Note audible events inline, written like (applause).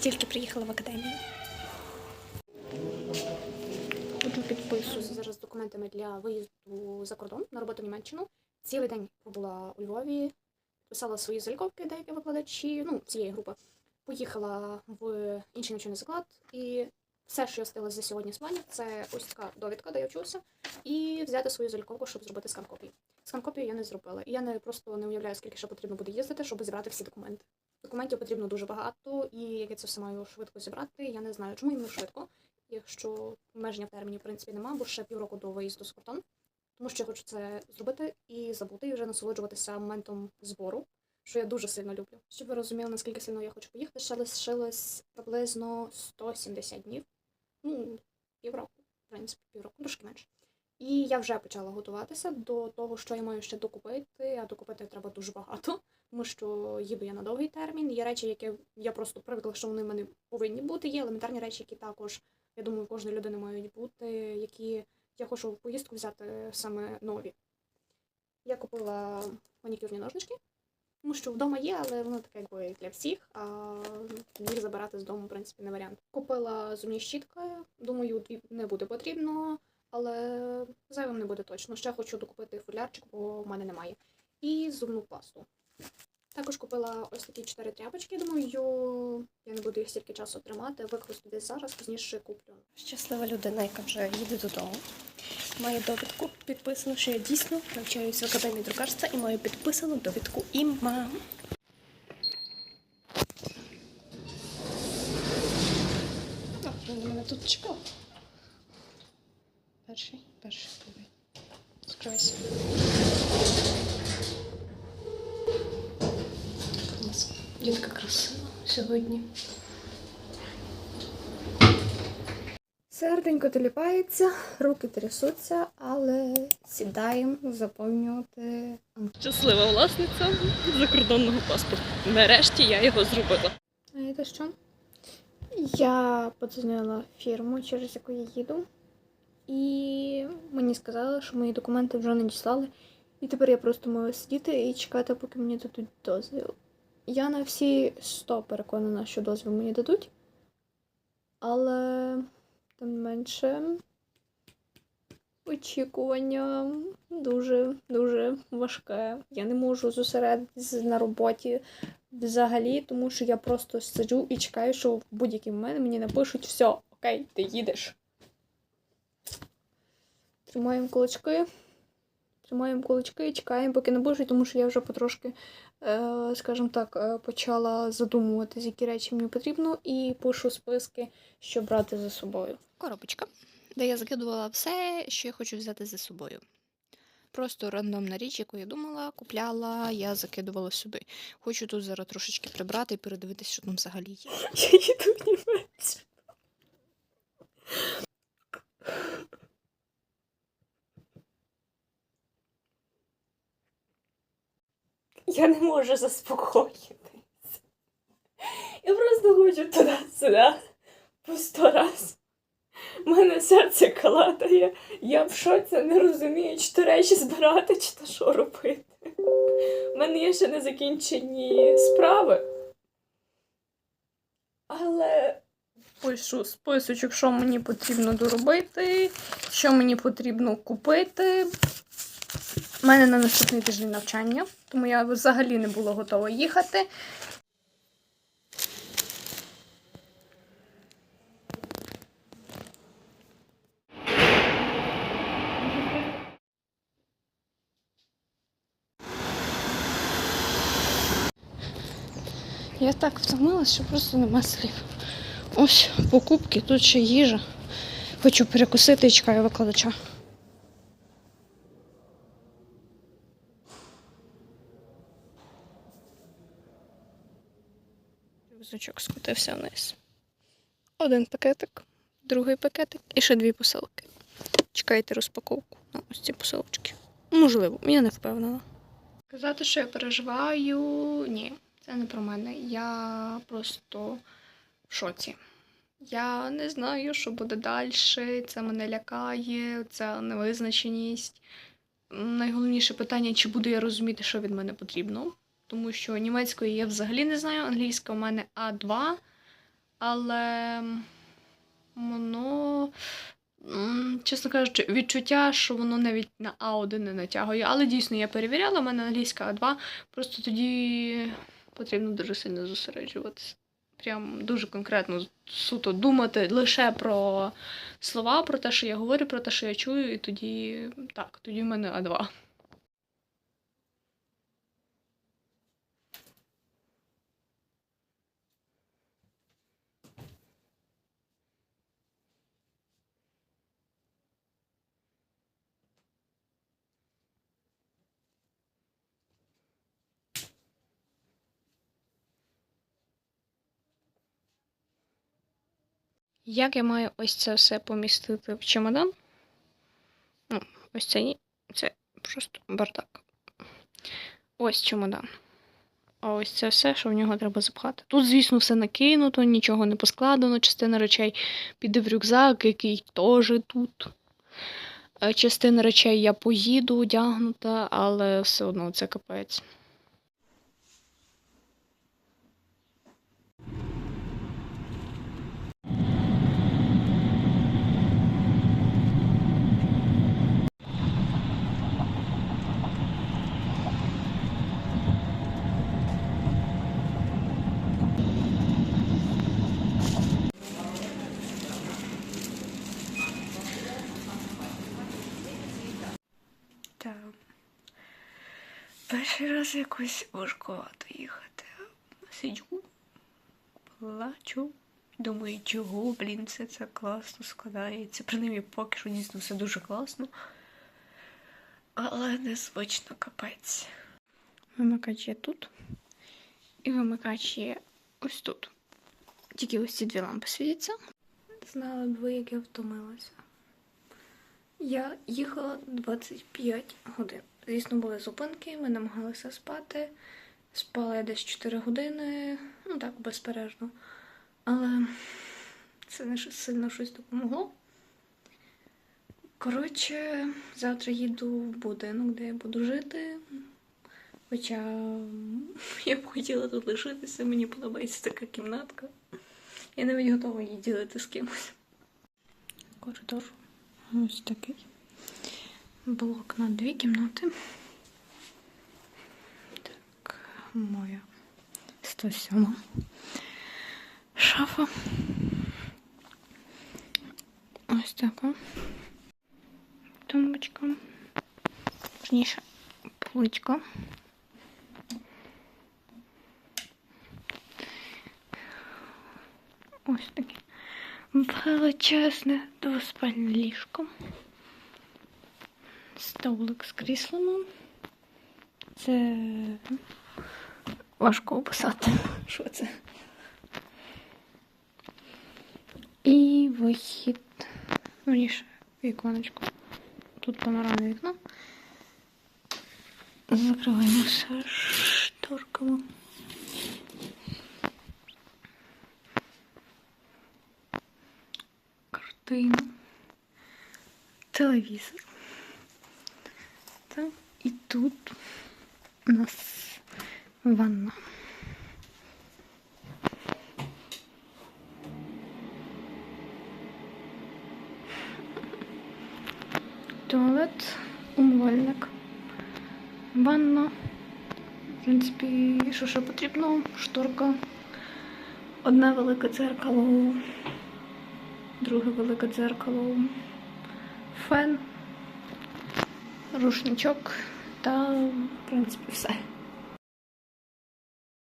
Тільки приїхала в академію. Хочу підписуюся зараз документами для виїзду за кордон на роботу в Німеччину. Цілий день побула у Львові, писала свої заліковки, деякі викладачі, ну, цієї групи. Поїхала в інший навчальний заклад, і все, що я встигла за сьогодні з планів, це ось така довідка, де я вчуся, і взяти свою заліковку, щоб зробити скан копії. Скан копію я не зробила. І я не просто не уявляю, скільки ще потрібно буде їздити, щоб зібрати всі документи. Документів потрібно дуже багато, і як я це все маю швидко зібрати, я не знаю, чому іменно швидко, якщо обмеження в терміні, в принципі, нема, бо ще півроку до виїзду з кордон. Тому що я хочу це зробити і забути, і вже насолоджуватися моментом збору, що я дуже сильно люблю. Щоб ви розуміли, наскільки сильно я хочу поїхати, ще лишилось приблизно 170 днів. Ну, півроку, в принципі, півроку, трошки менше. І я вже почала готуватися до того, що я маю ще докупити, а докупити треба дуже багато, тому що їду я на довгий термін. Є речі, які я просто привикла, що вони в мене повинні бути. Є елементарні речі, які також, я думаю, кожної людини мають бути, які я хочу в поїздку взяти саме нові. Я купила манікюрні ножнички, тому що вдома є, але воно таке якби для всіх, а їх забирати з дому, в принципі, не варіант. Купила зубні щітки, думаю, не буде потрібно, але зайвим не буде точно. Ще хочу докупити фулярчик, бо в мене немає. І зубну пасту. Також купила ось такі чотири тряпочки. Думаю, я не буду їх стільки часу тримати, використаю десь зараз, пізніше куплю. Щаслива людина, яка вже їде додому. Має довідку підписану, що я дійсно навчаюся в академії друкарства і маю підписану довідку ІМА. Він мене тут чекав. Перший, перший привіт. Скривайся. У нас дітка красива сьогодні. Серденько теліпається, руки трясуться, але сідаємо заповнювати Щаслива власниця закордонного паспорту. Нарешті я його зробила. Знаєте що? Я подзвонила фірму, через яку я їду, і мені сказали, що мої документи вже надіслали. І тепер я просто маю сидіти і чекати, поки мені дадуть дозвіл. Я на всі 100 переконана, що дозвіл мені дадуть. Але тим не менше очікування дуже дуже важке. Я не можу зосередитися на роботі взагалі, тому що я просто сиджу і чекаю, що в будь-який момент мені напишуть все, окей, ти їдеш. Тримаємо кулачки. Тримаємо кулачки і чекаємо, поки напишуть, тому що я вже потрошки, е, скажімо так, е, почала задумуватись, які речі мені потрібно, і пишу списки, що брати за собою. коробочка, де я закидувала все, що я хочу взяти за собою. Просто рандомна річ, яку я думала, купляла, я закидувала сюди. Хочу тут зараз трошечки прибрати і передивитися, що там взагалі є. (laughs) Я їду в Німеччину. Я не можу заспокоїтись. Я просто хочу туди-сюди по сто раз. У мене серце калатає. Я в шоці не розумію, чи то речі збирати, чи то що робити. У мене є ще незакінчені справи. Але пишу списочок, що мені потрібно доробити, що мені потрібно купити. У мене на наступний тиждень навчання, тому я взагалі не була готова їхати. Я так втомилась, що просто нема слів. Ось покупки, тут ще їжа. Хочу перекусити і чекаю викладача. Рюкзачок скотився вниз. Один пакетик, другий пакетик і ще дві посилки. Чекайте розпаковку на ось ці посилочки. Можливо, я не впевнена. Казати, що я переживаю, ні, це не про мене. Я просто в шоці. Я не знаю, що буде далі. Це мене лякає, це невизначеність. Найголовніше питання, чи буду я розуміти, що від мене потрібно. Тому що німецької я взагалі не знаю, англійська у мене А2. але воно, чесно кажучи, відчуття, що воно навіть на А1 не натягує. Але дійсно я перевіряла, в мене англійська А2, просто тоді потрібно дуже сильно зосереджуватися. Прям дуже конкретно, суто думати лише про слова, про те, що я говорю, про те, що я чую, і тоді так, тоді в мене А2. Як я маю ось це все помістити в чемодан? Ну, ось це ні. Це просто бардак. Ось чемодан. А ось це все, що в нього треба запхати. Тут, звісно, все накинуто, нічого не поскладено. Частина речей піде в рюкзак, який теж тут. Е, Частина речей я поїду одягнута, але все одно це капець. Так. Перший раз якось важкувато їхати. Сиджу, плачу. Думаю, чого, блін, це, це класно складається. Принаймні, поки що дійсно все дуже класно. Але незвично капець. Вимикач є тут. І вимикач є ось тут. Тільки ось ці дві лампи світяться. Знали б ви, як я втомилася. Я їхала 25 годин. Звісно, були зупинки, ми намагалися спати. Спала я десь 4 години, ну так, безперервно. Але це не сильно щось допомогло. Коротше, завтра їду в будинок, де я буду жити. Хоча (laughs) я б хотіла тут лишитися, мені подобається така кімнатка. Я навіть готова її ділити з кимось. Коридор ось такий. Блок на дві кімнати. Так, моя 107 шафа. Ось така. Тумбочка. Точніше, поличка. Ось таке величезне двоспальне ліжко. Столик з кріслами. Це важко описати. Що це? І вихід. Верніше, віконечко. Тут панорамне вікно. Закриваємо все шторками. Картину, телевізор. Так, і тут у нас ванна. Туалет, умивальник, ванна. В принципі, що ще потрібно? Шторка. Одне велике дзеркало друге велике дзеркало, фен, рушничок. Та, в принципі, все.